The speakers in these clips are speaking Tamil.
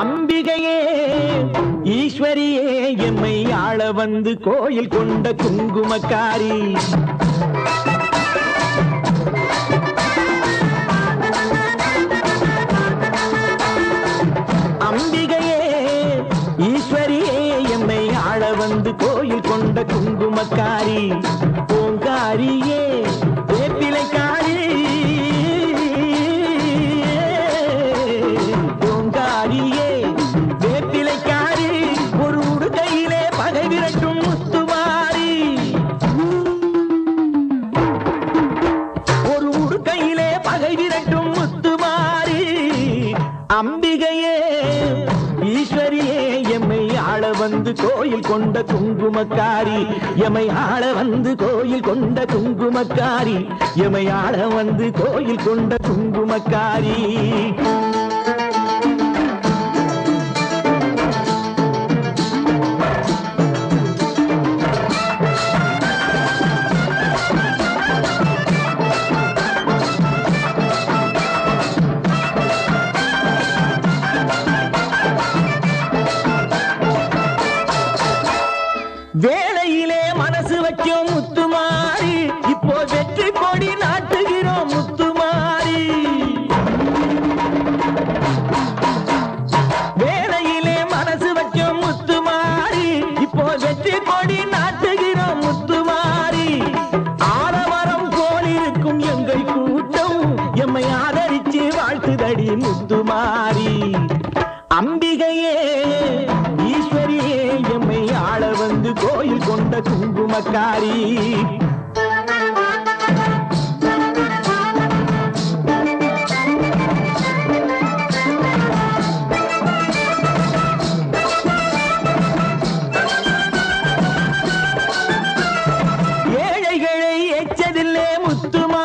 அம்பிகையே ஈஸ்வரியே எம்மை ஆள வந்து கோயில் கொண்ட குங்குமக்காரி. அம்பிகையே ஈஸ்வரியே எம்மை ஆள வந்து கோயில் கொண்ட குங்குமக்காரி. பூங்காரியே வந்து கோயில் கொண்ட குங்குமக்காரி. எமை ஆள வந்து கோயில் கொண்ட குங்குமக்காரி. எமை ஆள வந்து கோயில் கொண்ட குங்குமக்காரி. வேலையிலே மனசு வைக்கும் முத்துமாரி. இப்போ வெற்றி கொடி நாட்டுகிறோம் முத்துமாரி. வேலையிலே மனசு வைக்கும் முத்துமாரி. இப்போ வெற்றி கொடி நாட்டுகிறோம் முத்துமாரி. ஆலமரம் போல் இருக்கும் எங்கள் கூட்டம். எம்மை ஆதரிச்சு வாழ்த்துதடி முத்துமாரி. அம்பிகையே குங்குமக்காரி ஏழைகளை எச்சதில்லை முத்துமா.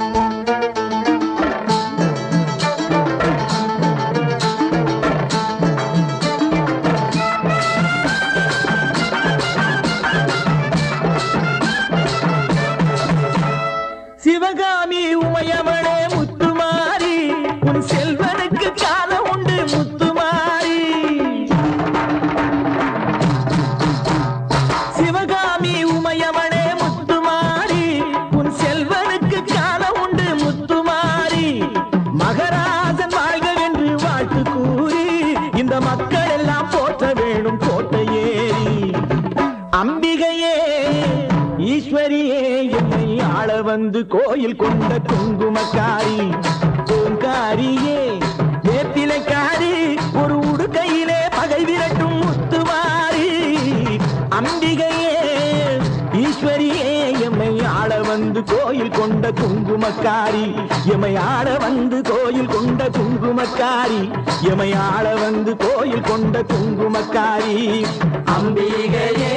ஈஸ்வரியே என்னை ஆள வந்து கோயில் கொண்ட குங்குமக்காரி. பூங்காரியே வேப்பிலைக்காரி ஒரு உடுக்கையிலே பகை விரட்டும் முத்துவாரி. அம்பிகையே ஈஸ்வரியே எம்மை ஆள வந்து கோயில் கொண்ட குங்குமக்காரி. எமை ஆள வந்து கோயில் கொண்ட குங்குமக்காரி. எமை ஆள வந்து கோயில் கொண்ட குங்குமக்காரி. அம்பிகையே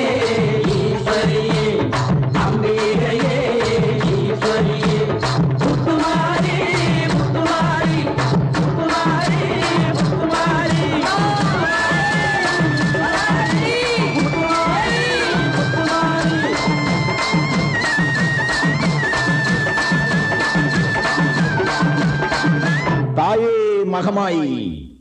മഹമായി.